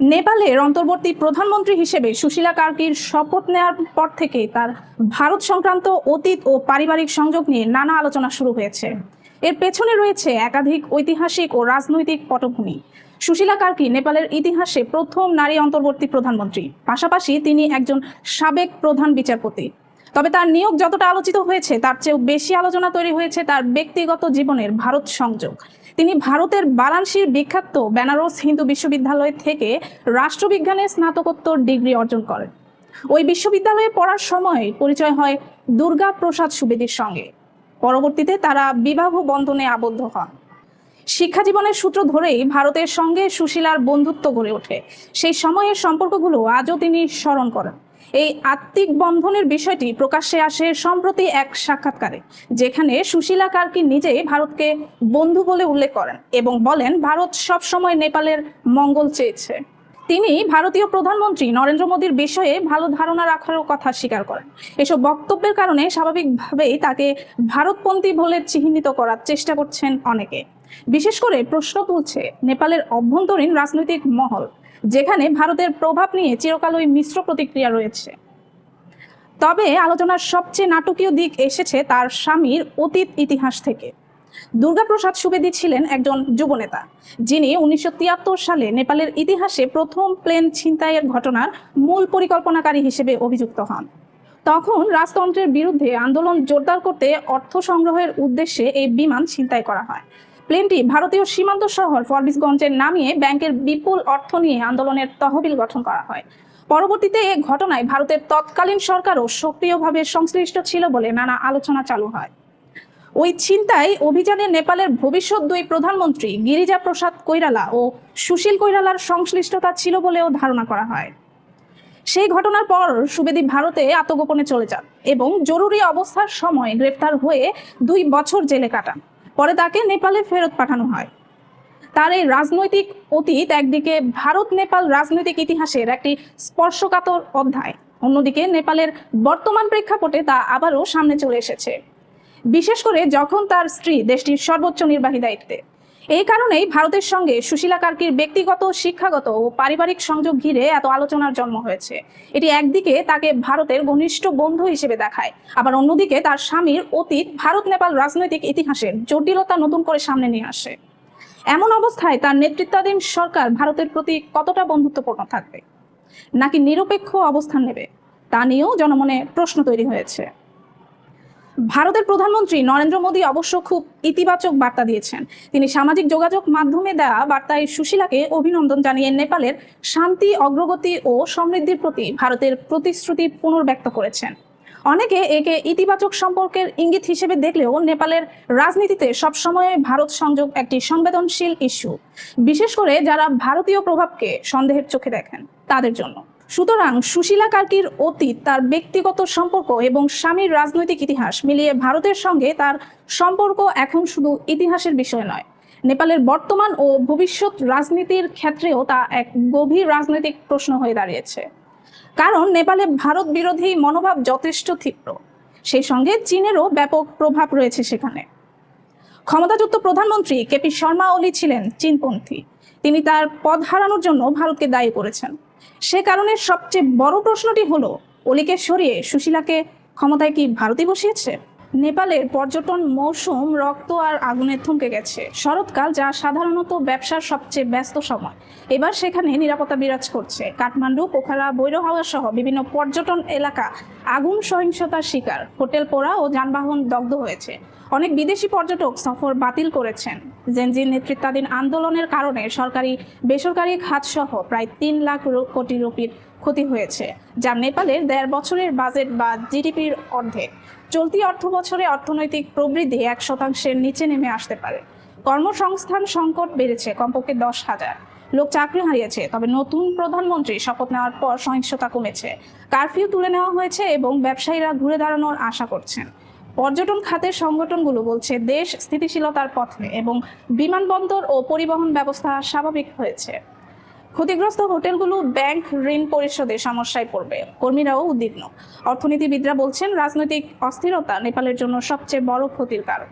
নেপালের অন্তর্বর্তী প্রধানমন্ত্রী হিসেবে সুশীলা কার্কির শপথ নেওয়ার পর থেকে তার ভারত সংক্রান্ত অতীত ও পারিবারিক সংযোগ নিয়ে নানা আলোচনা শুরু হয়েছে। এর পেছনে রয়েছে একাধিক ঐতিহাসিক ও রাজনৈতিক পটভূমি। সুশীলা কার্কি নেপালের ইতিহাসে প্রথম নারী অন্তর্বর্তী প্রধানমন্ত্রী। পাশাপাশি তিনি একজন সাবেক প্রধান বিচারপতি। তবে তার নিয়োগ যতটা আলোচিত হয়েছে, তার চেয়েও বেশি আলোচনা তৈরি হয়েছে তার ব্যক্তিগত জীবনের ভারত সংযোগ। তিনি ভারতের বারাণসীর বিখ্যাত বেনারস হিন্দু বিশ্ববিদ্যালয় থেকে রাষ্ট্রবিজ্ঞানে স্নাতকোত্তর ডিগ্রি অর্জন করেন। ওই বিশ্ববিদ্যালয়ে পড়ার সময় পরিচয় হয় দুর্গা প্রসাদ সুবেদীর সঙ্গে। পরবর্তীতে তারা বিবাহ বন্ধনে আবদ্ধ হন। শিক্ষা জীবনের সূত্র ধরেই ভারতের সঙ্গে সুশীলার বন্ধুত্ব গড়ে ওঠে। সেই সময়ের সম্পর্কগুলো আজও তিনি স্মরণ করেন। এই আত্মিক বন্ধনের বিষয়টি প্রকাশ্যে আসে সম্প্রতি এক সাক্ষাৎকারে, যেখানে সুশীলা কার্কি নিজেই ভারতকে বন্ধু বলে উল্লেখ করেন এবং বলেন, ভারত সবসময় নেপালের মঙ্গল চেয়েছে। তিনি ভারতীয় প্রধানমন্ত্রী নরেন্দ্র মোদীর বিষয়ে ভালো ধারণা রাখারও কথা স্বীকার করেন। এসব বক্তব্যের কারণে স্বাভাবিকভাবেই তাকে ভারতপন্থী বলে চিহ্নিত করার চেষ্টা করছেন অনেকে। বিশেষ করে প্রশ্ন তুলছে নেপালের অভ্যন্তরীণ রাজনৈতিক মহল, যেখানে ভারতের প্রভাব নিয়ে চিরকালই মিশ্র প্রতিক্রিয়া রয়েছে। তবে আলোচনার সবচেয়ে নাটকীয় দিক এসেছে তার স্বামীর অতীত ইতিহাস থেকে। দুর্গাপ্রসাদ সুবেদী ছিলেন একজন যুবনেতা যিনি উনিশশো তিয়াত্তর সালে নেপালের ইতিহাসে প্রথম প্লেন ছিনতাইয়ের ঘটনার মূল পরিকল্পনাকারী হিসেবে অভিযুক্ত হন। তখন রাজতন্ত্রের বিরুদ্ধে আন্দোলন জোরদার করতে অর্থ সংগ্রহের উদ্দেশ্যে এই বিমান ছিনতাই করা হয়। প্লেনটি ভারতীয় সীমান্ত শহর ফরবিসগঞ্জের নামিয়ে ব্যাংকের বিপুল অর্থ নিয়ে আন্দোলনের তহবিল গঠন করা হয়। পরবর্তীতে এ ঘটনায় ভারতের তৎকালীন সরকারও সক্রিয়ভাবে সংশ্লিষ্ট ছিল বলে নানা আলোচনা চালু হয়। ওই ছিনতাই অভিযানে নেপালের ভবিষ্যৎ দুই প্রধানমন্ত্রী গিরিজা প্রসাদ কৈরালা ও সুশীল কৈরালার সংশ্লিষ্টতা ছিল বলেও ধারণা করা হয়। সেই ঘটনার পর সুবেদী ভারতে আত্মগোপনে চলে যান এবং জরুরি অবস্থার সময় গ্রেফতার হয়ে দুই বছর জেলে কাটান। পরে তাকে নেপালে ফেরত পাঠানো হয়। তার এই রাজনৈতিক অতীত একদিকে ভারত নেপাল রাজনৈতিক ইতিহাসের একটি স্পর্শকাতর অধ্যায়, অন্যদিকে নেপালের বর্তমান প্রেক্ষাপটে তা আবারও সামনে চলে এসেছে। বিশেষ করে যখন তার স্ত্রী দেশটির সর্বোচ্চ নির্বাহী দায়িত্বে। এই কারণেই ভারতের সঙ্গে সুশীলা কার্কির ব্যক্তিগত, শিক্ষাগত ও পারিবারিক সংযোগ ঘিরে এত আলোচনার জন্ম হয়েছে। এটি একদিকে তাকে ভারতের ঘনিষ্ঠ বন্ধু হিসেবে দেখায়, আবার অন্যদিকে তার স্বামীর অতীত ভারত, নেপাল রাজনৈতিক ইতিহাসের জটিলতা নতুন করে সামনে নিয়ে আসে। এমন অবস্থায় তার নেতৃত্বাধীন সরকার ভারতের প্রতি কতটা বন্ধুত্বপূর্ণ থাকবে? নাকি নিরপেক্ষ অবস্থান নেবে? তা নিয়েও জনমনে প্রশ্ন তৈরি হয়েছে। ভারতের প্রধানমন্ত্রী নরেন্দ্র মোদী অবশ্য খুব ইতিবাচক বার্তা দিয়েছেন। তিনি সামাজিক যোগাযোগ মাধ্যমে দেওয়া বার্তায় সুশীলাকে অভিনন্দন জানিয়ে নেপালের শান্তি, অগ্রগতি ও সমৃদ্ধির প্রতি ভারতের প্রতিশ্রুতি পুনর্ব্যক্ত করেছেন। অনেকে একে ইতিবাচক সম্পর্কের ইঙ্গিত হিসেবে দেখলেও নেপালের রাজনীতিতে সবসময় ভারত সংযোগ একটি সংবেদনশীল ইস্যু। বিশেষ করে যারা ভারতীয় প্রভাবকে সন্দেহের চোখে দেখেন, তাদের জন্য। সুতরাং সুশীলা কার্কির অতীত, তার ব্যক্তিগত সম্পর্ক এবং স্বামীর রাজনৈতিক ইতিহাস মিলিয়ে ভারতের সঙ্গে তার সম্পর্ক এখন শুধু ইতিহাসের বিষয় নয়। নেপালের বর্তমান ও ভবিষ্যৎ রাজনীতির ক্ষেত্রেও তা এক গভীর রাজনৈতিক প্রশ্ন হয়ে দাঁড়িয়েছে। কারণ নেপালে ভারত বিরোধী মনোভাব যথেষ্ট তীব্র। সেই সঙ্গে চীনেরও ব্যাপক প্রভাব রয়েছে সেখানে। ক্ষমতাযুক্ত প্রধানমন্ত্রী কেপি শর্মা ওলি ছিলেন চীনপন্থী। তিনি তার পদ হারানোর জন্য ভারতকে দায়ী করেছেন। সে কারণে সবচেয়ে বড় প্রশ্নটি হলো অলিকে সরিয়ে সুশীলাকে ক্ষমতায় কি ভারতই বসিয়েছে? নেপালের পর্যটন মৌসুম রক্ত আর আগুনে থমকে গেছে। শরৎকাল যা সাধারণত ব্যবসার সবচেয়ে ব্যস্ত সময়। এবার সেখানে নিরাপত্তা বিরাজ করছে। কাঠমান্ডু, পোখারা বৈরহাওয়া সহ বিভিন্ন পর্যটন এলাকা আগুন সহিংসতার শিকার। হোটেল পোড়া ও যানবাহন দগ্ধ হয়েছে। অনেক বিদেশি পর্যটক সফর বাতিল করেছেন। জেনজির নেতৃত্বাধীন আন্দোলনের কারণে সরকারি বেসরকারি খাত সহ প্রায় তিন লাখ কোটি রুপির ক্ষতি হয়েছে, যা নেপালের দেড় বছরের বাজেট বা জিডিপির অর্ধেক। চলতি অর্থ বছরে অর্থনৈতিক প্রবৃদ্ধি এক শতাংশের নিচে নেমে আসতে পারে। কর্মসংস্থান সংকট বেড়েছে, কমপক্ষে দশ হাজার। লোক চাকরি হারিয়েছে, তবে নতুন প্রধানমন্ত্রী শপথ নেওয়ার পর সহিংসতা কমেছে। কারফিউ তুলে নেওয়া হয়েছে এবং ব্যবসায়ীরা ঘুরে দাঁড়ানোর আশা করছেন। পর্যটন খাতের সংগঠনগুলো বলছে, দেশ স্থিতিশীলতার পথে এবং বিমানবন্দর ও পরিবহন ব্যবস্থা স্বাভাবিক হয়েছে। ক্ষতিগ্রস্ত হোটেলগুলো ব্যাংক ঋণ পরিশোধে সমস্যায় পড়বে। কর্মীরাও উদ্বিগ্ন। অর্থনীতিবিদরা বলছেন, রাজনৈতিক অস্থিরতা নেপালের জন্য সবচেয়ে বড় ক্ষতির কারণ।